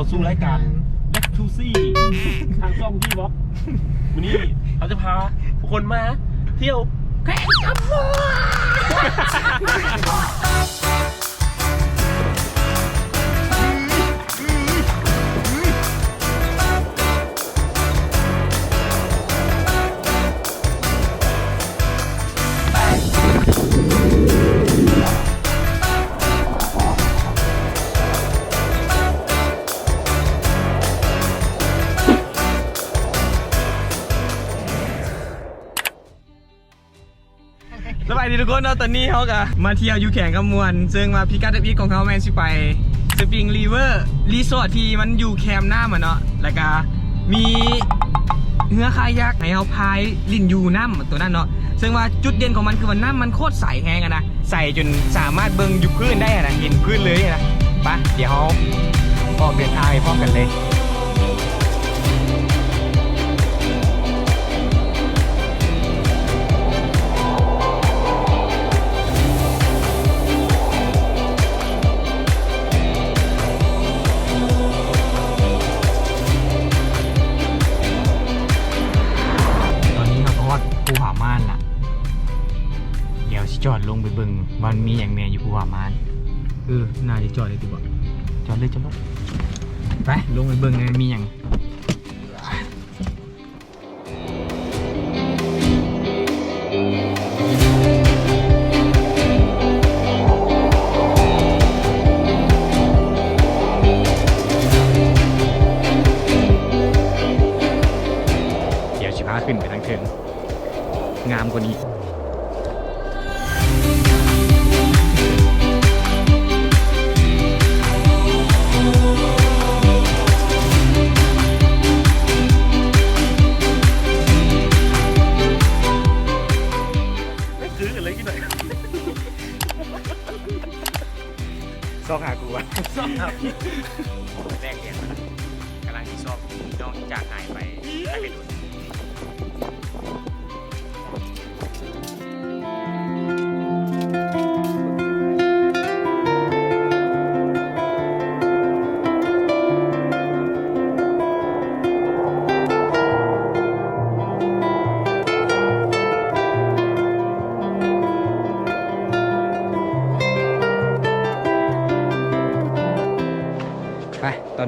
าสู่รายการ Back to Sea ทางช่องที่บล็อกวันนี้เราจะพาทุกคนมาเที่ยวแข่งกับมอ ดีทุกคนเนาะตอนนี้เขาก็มาเที่ยวยูแข่งกับมวลซึ่งมาพิกัดอีกของเขาแมนสิไปสปริงรีเวอร์รีสอร์ทที่มันอยู่แคมหน้ามันเนาะแล้วก็มีเนื้อคายักให้เขาพายลินยูน้ำตัวนั้นเนาะซึ่งว่าจุดเด่นของมันคือมันน้ำมันโคตรใสแห้งอะนะใสจนสามารถเบิ่งอยู่พื้นได้อะนะเห็นพื้นเลยนะไปะเดี๋ยวเขาออกเดินทางไปพร้อมกันเลย มันมีอย่างแม่อยู่ภูผาม่านเออน่าจะจอดเลยดีกว่าจอดเลยจอดเลยไปลงไปเบิ่งเลยมีอย่างเดี๋ยวสิพาขึ้นไปทางเทิงงามกว่านี้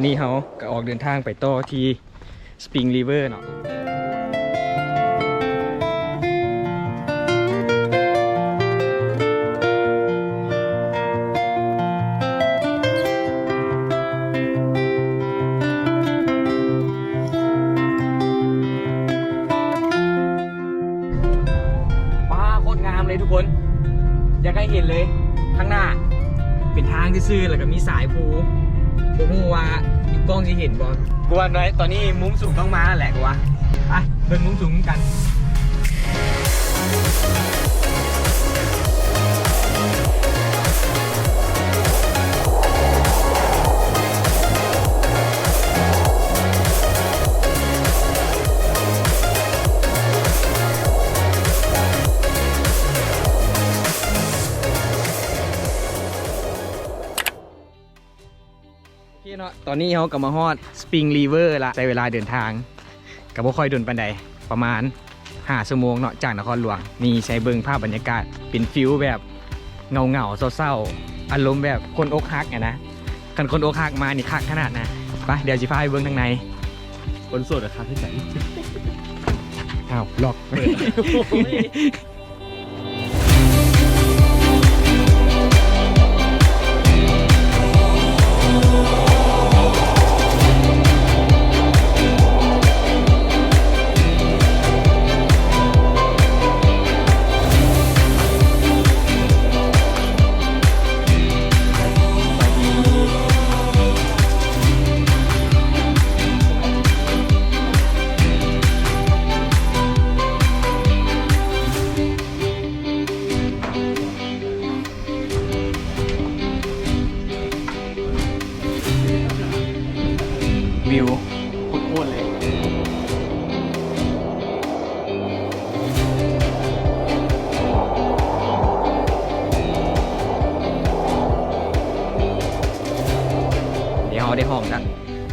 นี้เขาก็ออกเดินทางไปต่อที่สปริงรีเวอร์เนาะว้าโคตรงามเลยทุกคนอยากให้เห็นเลย ข้างหน้า เป็นทางที่ซื่อแล้วก็มีสายภูผมว่า กล้องจะเห็นบอลกูว่าตอนนี้มุมสูงต้องมาแหละกูว่าไปเดินมุมสูงกัน อนนี้เขากลับมาฮอดสปริงรีเวอร์ละใช้เวลาเดินทางกับบ่ค่อยโดนปันใดประมาณ5ชั่วโมงเนาะจากนครหลวงนี่ใช้เบิ่งภาพบรรยากาศเป็นฟิลแบบเงาเงาๆเศร้าๆอารมณ์แบบคนอกหักอะนะคันคนอกหักมานี่คักขนาดนะไปเดี๋ยวจิพาไปเบิ่งทางในคนโสดอะครับที่ไหนอ้าวล็อก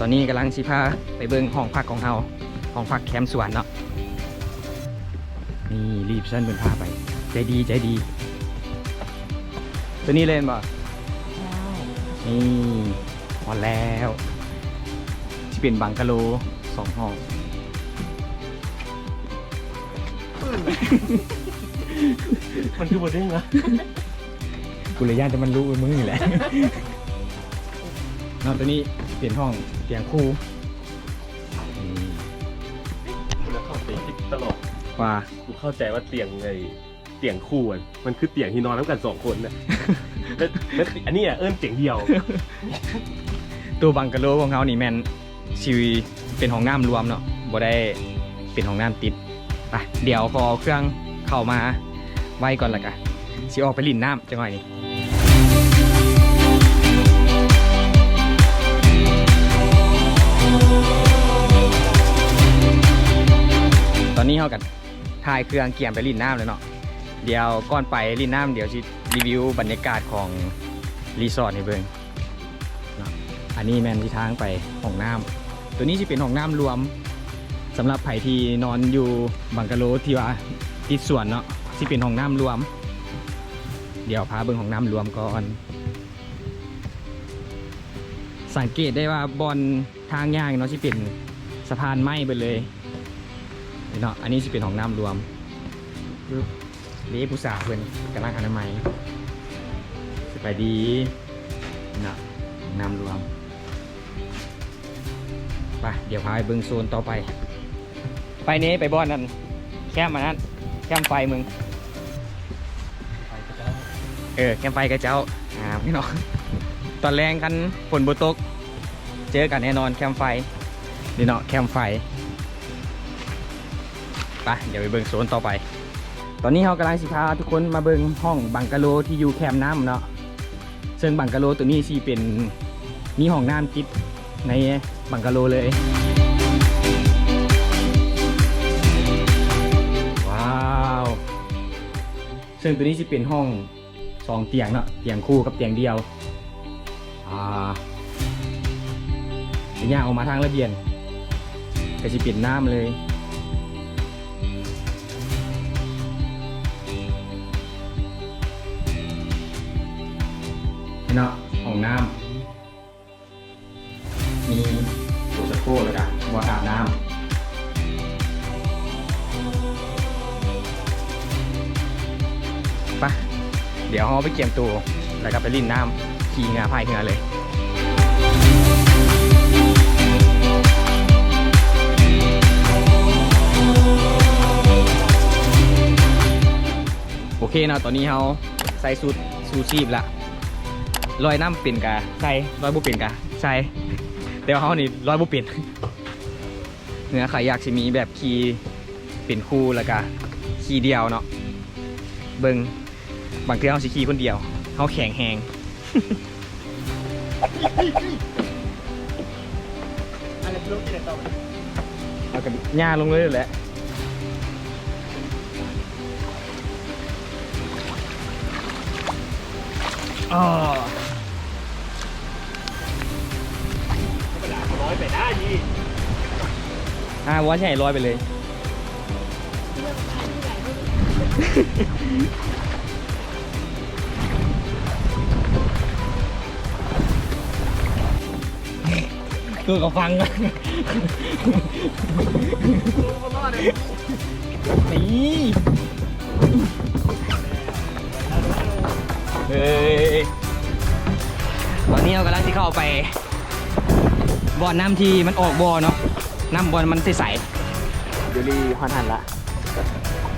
องกันตอนนี้กำลังสิพาไปเบิ่งห้องพักของเราห้องพักแคมป์สวนเนาะนี่รีบเส้นเป็นพาไป ใจดีใจดี ตัวนี้เล่นบ่นี่หมดแล้วที่เป็นบังกะโลสองห้องมันคือบทเด้งนะกูเลยย่านจะมันรู้มึงนี่แหละนอกตัวนี้ เปลี่ยนห้องเตียงคู่นี่คุณเข้าใจคิดตลอดว่ากูเข้าใจว่าเตียงไงเตียงคู่อะมันคือเตียงที่นอนน้ำกันสองคนนะแล้วแล้วอันนี้อะเอิ้นเตียงเดียว ตัวบังกะโลของเขานี่แมนชีวีเป็นห้องน้ำรวมเนาะบ่ได้เป็นห้องน้ำติดไปเดี๋ยวพอเอาเครื่องเข้ามาไว้ก่อนละกันสิออกไปลินน้ำจังหน่อยนี่ ตอนนี้เขากันถ่ายเครื่องเกี่ยมไปลินน้ำเลยเนาะเดี๋ยวก่อนไปลินน้ำเดี๋ยวสิรีวิวบรรยากาศของรีสอร์ทให้เบิ่งอันนี้แมนที่ทางไปห้องน้ำตัวนี้จะเป็นห้องน้ำรวมสำหรับไผ่ที่นอนอยู่บังกะโลที่ว่าติดสวนเนาะที่เป็นห้องน้ำรวม เดี๋ยวพาเบิ่งห้องน้ำรวมก่อนสังเกตได้ว่าบอลทางย่างเนาะที่เป็นสะพานไม้ไปเลย นี่เนาะอันนี้จะเป็นห้องน้ำรวมปึ๊บเลี้ผู้สาวเพื่อนกำลังอนามัยสบายดีเนาะน้ำรวมไปเดี๋ยวพาไปเบิงโซนต่อไป ไปนี้ไปบ้อนนั่นแคมป์มานั้นแคมป์ไฟมึงเออแคมป์ไฟกับเจ้าอ่าพี่น้องตอนแรงกันฝนบตก เจอกันแน่นอนแคมป์ไฟนี่เนาะแคมป์ไฟ ไปเดี๋ยวไปเบิงโซนต่อไป ตอนนี้เรากำลังสิพาทุกคนมาเบิงห้องบังกะโลที่อยู่แคมป์น้ำเนาะซึ่งบังกะโลตัวนี้สิเป็นมีห้องน้ำติดในบังกะโลเลยว้าวซึ่งตัวนี้สิเป็นห้องสองเตียงเนาะเตียงคู่กับเตียงเดียวอ่าเนย่างออกมาทางระเบียงก็สิเป็นน้ำเลย เนาะห้องน้ำมีตู้ชักโครกแล้วกันบ่ออาบน้ำปะเดี๋ยวเราไปเกี่ยมตัวแล้วก็ไปลิ่นน้ำขี่งาพายเงาเลย โอเคเนาะตอนนี้เราใส่สูตรซูชีพละ ลอยน้ำเป็นกะใช่ลอยบุเป็นกะใช่แต่ว่าเขานี่ลอยบุเป็นเนื้อไข่อยากสิมีแบบคีเป็นคู่แล้วก็คีเดียวเนาะเบิงบางทีเขาสิคีคนเดียวเขาแข็งแหงอะไรลูกที่ไหนต่อไปเอากันหญ้าลงเลยแหละอ๋อ อ่าวอชใหญ่ลอยไปเลย ตัวก็ฟังอะนี่เฮ้ยตอนนี้เรากำลังที่เข้าไปบ่อน้ำที่มันออกบ่อเนาะ น้ำบ่อมันใสๆยูรีฮอนหันละ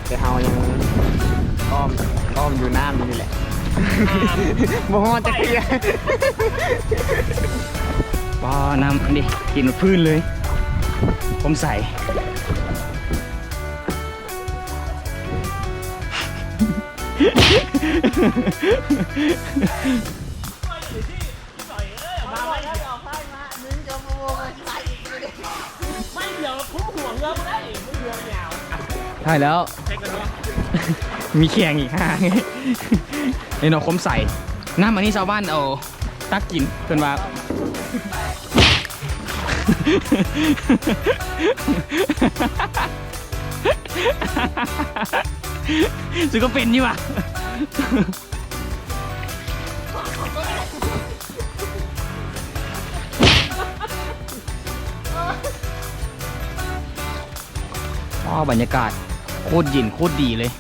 แต่เฮายังอ้อมอ้อมอยู่น้ำอยู่นี่แหละบ่ฮอดจะเกลียว้าน้ำอันนี้กินพื้นเลย ผมใส่ รือไม่ได้ไม่เรือยาวใช่แล้วเช็คกันเนาะมีแข่งอีกห้างนี่เนาะคมใส่น้ำอันนี้ชาวบ้านเอาตักกินเพิ่นว่า สุก็เป็นนี่ว่ะ บรรยากาศโคตรเย็นโคตรดีเลย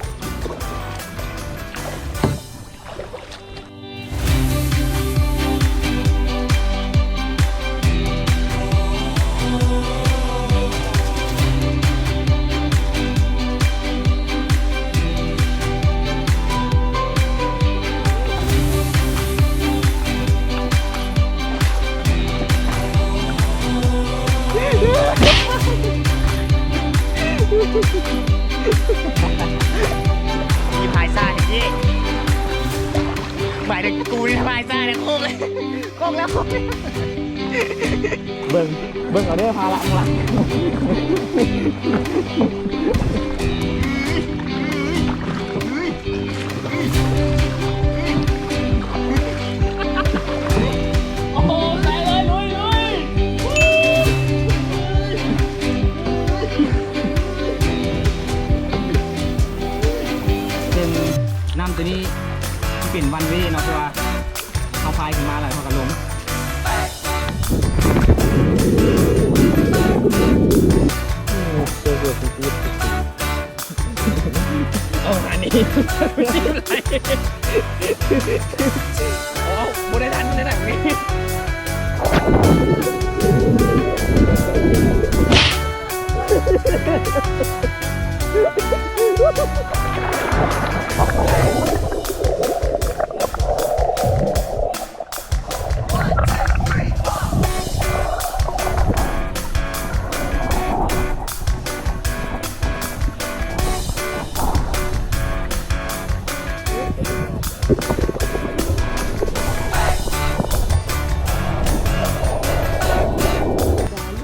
โอ้โบได้ทันในหนันนี้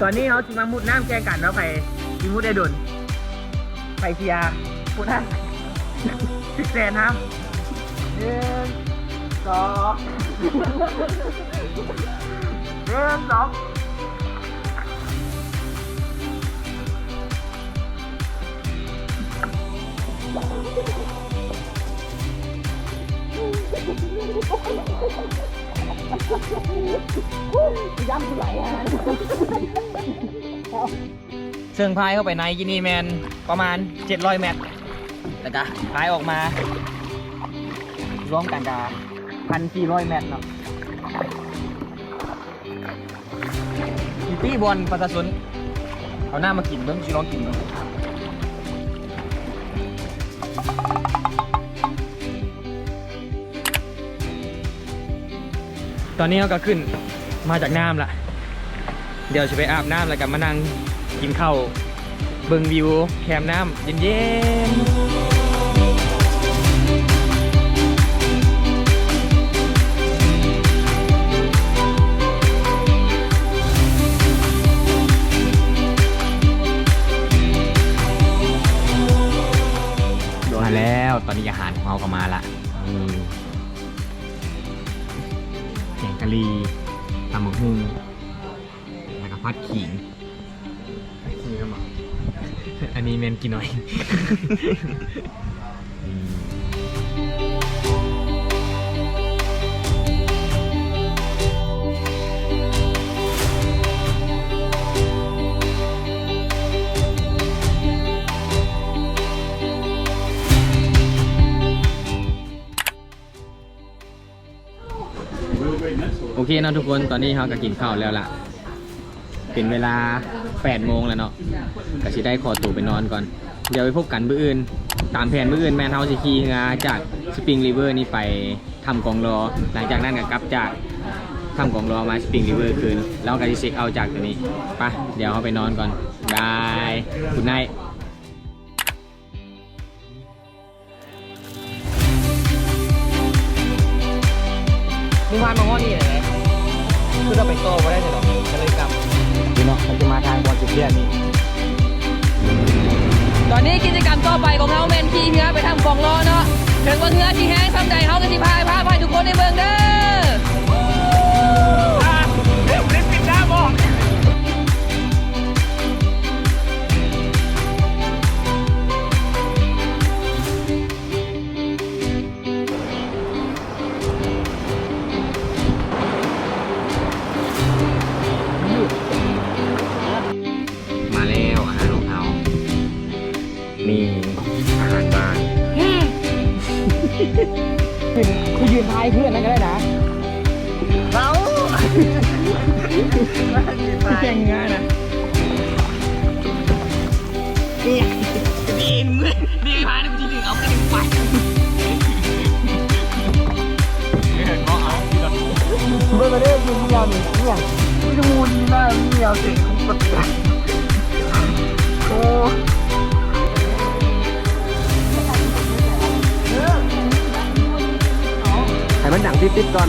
ตอนนี้เขาจิมามุดน้ำแกงกันแล้วไปจิมุดได้ดนไปเชียร์พูดนะสิบแสนครับหนึ่งสองหนึ่งสอง เชิงพายเข้าไปในกินีแมนประมาณ 700 เมตรแล้วก็พายออกมา รวมกันกับพันสี่ร้อยเมตรเนาะพี่บอลประชาชนเอาหน้ามากินเบิ้งชิลองกินเบิ้ง ตอนนี้เราก็ขึ้นมาจากน้ำละเดี๋ยวจะไปอาบน้ำแล้วกันมานั่งกินข้าวเบิ้งวิวแคมน้ำเย็นๆมาแล้วตอนนี้อาหารของเราก็มาละ กงกะหรี่ตำหมึกหุ่งแล้วก็พัดขิงนี่ก็มาอันนี้เมนกินหน่อย โอเคเนาะทุกคนตอนนี้เราก็กินข้าวแล้วล่ะ เป็นเวลา8โมงแล้วเนาะก็สิได้ขอตัวไปนอนก่อน เดี๋ยวไปพบกันมื้ออื่น ตามแผนมื้ออื่นแมนเฮาสิขี่เรือจากสปริงริเวอร์นี่ไปทำกองรอ หลังจากนั้นก็กลับจากทำกองรอมาสปริงริเวอร์คืน แล้วก็สิเช็คเอาจากตัวนี้ไปเดี๋ยวเราไปนอนก่อนบายคุณนท์มึ งพานมาห้อนี่เลยคือเราไปโตมาได้เลยหรอก็เลยกลับพี่เนาะมันจะมาทางบอลจุดเรียนนี่ตอนนี้กิจกรรมต่อไปของเราแมนขี่เรือไปทำกองล้อเนาะถึงว่าเรือที่แห้งทำใจเขาก็สิพายพาไปทุกคนในเมืองเด้อ ยืนท้ายเพื่อนนั่นก็ได้นะเราแข่งงานนะนี่ดีมือดีพายนะจริงๆเอาไปไปเห็นว่าเอาเมื่อมาได้ยืนยาวหนึ่งเนี่ยดูดีมากเหี่ยวสิโอ้ ห้มันดังติดๆก่อน